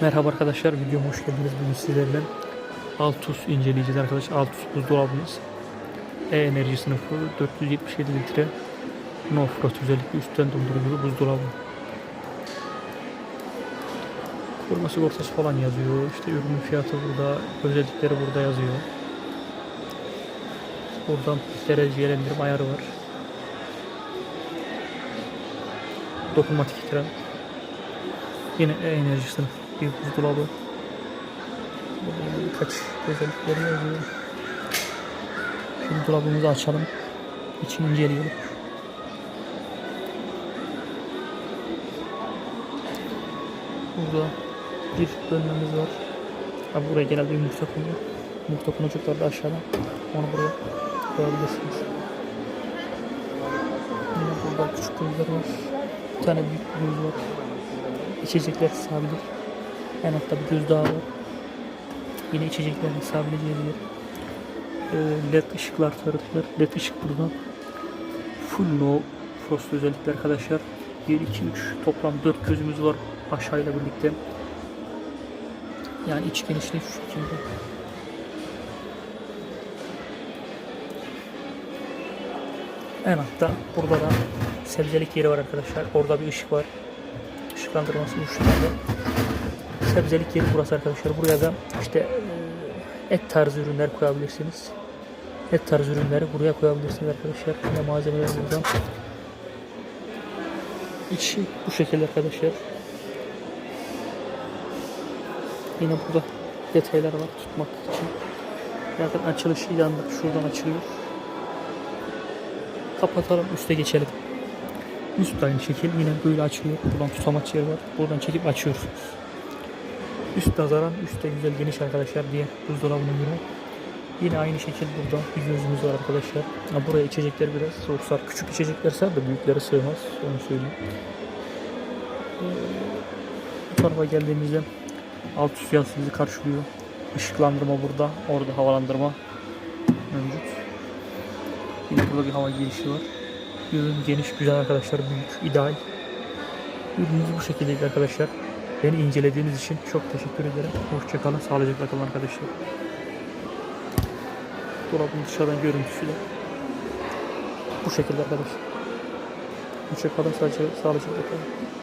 Merhaba arkadaşlar, videoma hoş geldiniz. Bugün sizlerle Altus inceleyeceğiz arkadaşlar. Altus buzdolabımız. E-enerji sınıfı 477 litre. No frost özellikle üstten dondurucu buzdolabı. Koruma sigortası falan yazıyor. İşte ürünün fiyatı burada, özellikleri burada yazıyor. Buradan derecelendirme ayarı var. Dokunmatik ekran. Yine e-enerji sınıfı bir buzdolabı. Burada özellikleri yazıyor. Şimdi dolabımızı açalım. İçini inceleyelim. Burada bir bölmemiz var. Ha, buraya genelde yumurta konuyor. Yumurta konacaklar da aşağıda. Onu buraya koyabilirsiniz. Burada küçük gözler var. Bir tane büyük göz var. İçecekler sığabilir. En altta bir göz daha var. Yine içeceklerin sığabileceği bir. Ee, LED ışıklar taraflar. LED ışık burada. Full no frost özellikler arkadaşlar. 1, 2, 3 toplam 4 gözümüz var aşağıyla birlikte. Yani iç genişliği şu şekilde. En altta burada da sebzelik yeri var arkadaşlar. Orada bir ışık var. Işıklandırması bu şekilde. Sebzelik yeri burası arkadaşlar. Buraya da işte e, et tarzı ürünler koyabilirsiniz. Et tarzı ürünleri buraya koyabilirsiniz arkadaşlar. Yine malzemeler buradan. İçi bu şekilde arkadaşlar. Yine burada detaylar var tutmak için. Zaten açılış ilanı şuradan açılıyor. Kapatalım üste geçelim. Üst aynı şekil yine böyle açılıyor. Buradan tutamaç yeri var. Buradan çekip açıyorsunuz. Üst nazaran üstte güzel geniş arkadaşlar diye buzdolabına göre. Yine aynı şekil burada bir gözümüz var arkadaşlar. Ha, buraya içecekler biraz soğuk sar. Küçük içecekler da büyüklere sığmaz. Onu söyleyeyim. Ee, bu tarafa geldiğimizde alt üst bizi karşılıyor. Işıklandırma burada. Orada havalandırma mevcut. Yine burada bir hava girişi var. Ürün geniş, güzel arkadaşlar. Büyük, ideal. Ürünümüz bu şekildeydi arkadaşlar. Beni incelediğiniz için çok teşekkür ederim. Hoşçakalın. Sağlıcakla kalın arkadaşlar. Dolabın dışarıdan görüntüsü de bu şekilde arkadaşlar. Hoşçakalın. Sadece sağlıcakla kalın.